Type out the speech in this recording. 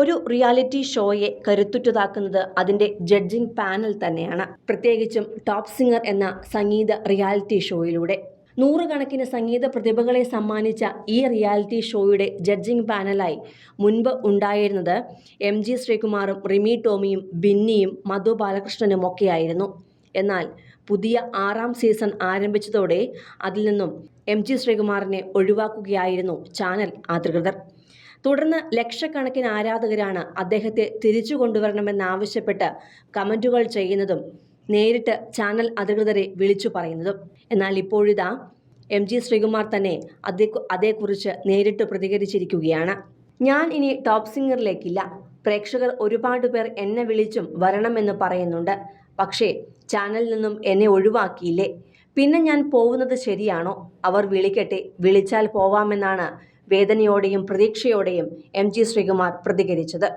ഒരു റിയാലിറ്റി ഷോയെ കരുത്തുറ്റതാക്കുന്നത് അതിന്റെ judging panel തന്നെയാണ്. പ്രത്യേകിച്ചും ടോപ്പ് സിംഗർ എന്ന സംഗീത റിയാലിറ്റി ഷോയിലൂടെ. നൂറുകണക്കിന് സംഗീത പ്രതിഭകളെ സമ്മാനിച്ച ഈ റിയാലിറ്റി ഷോയുടെ ജഡ്ജിംഗ് പാനലായി മുൻപ് ഉണ്ടായിരുന്നത് എം ജി ശ്രീകുമാറും റിമി ടോമിയും ബിന്നിയും മധു ബാലകൃഷ്ണനും ഒക്കെയായിരുന്നു. എന്നാൽ പുതിയ ആറാം സീസൺ ആരംഭിച്ചതോടെ അതിൽ നിന്നും എം ജി ശ്രീകുമാറിനെ ഒഴിവാക്കുകയായിരുന്നു ചാനൽ അധികൃതർ. തുടർന്ന് ലക്ഷക്കണക്കിന് ആരാധകരാണ് അദ്ദേഹത്തെ തിരിച്ചു കൊണ്ടുവരണമെന്നാവശ്യപ്പെട്ട് കമന്റുകൾ ചെയ്യുന്നതും നേരിട്ട് ചാനൽ അധികൃതരെ വിളിച്ചു പറയുന്നതും. എന്നാൽ ഇപ്പോഴിതാ എം ജി ശ്രീകുമാർ തന്നെ അതേ അതേക്കുറിച്ച് നേരിട്ട് പ്രതികരിച്ചിരിക്കുകയാണ്. ഞാൻ ഇനി ടോപ്പ് സിംഗറിലേക്കില്ല. പ്രേക്ഷകർ ഒരുപാട് പേർ എന്നെ വിളിച്ചും വരണമെന്ന് പറയുന്നുണ്ട്. പക്ഷേ ചാനലിൽ നിന്നും എന്നെ ഒഴിവാക്കിയില്ലേ? പിന്നെ ഞാൻ പോകുന്നത് ശരിയാണോ? അവർ വിളിക്കട്ടെ. വിളിച്ചാൽ പോവാമെന്നാണ് വേദനയോടെയും പ്രതീക്ഷയോടെയും എം ജി ശ്രീകുമാർ പ്രതികരിച്ചത്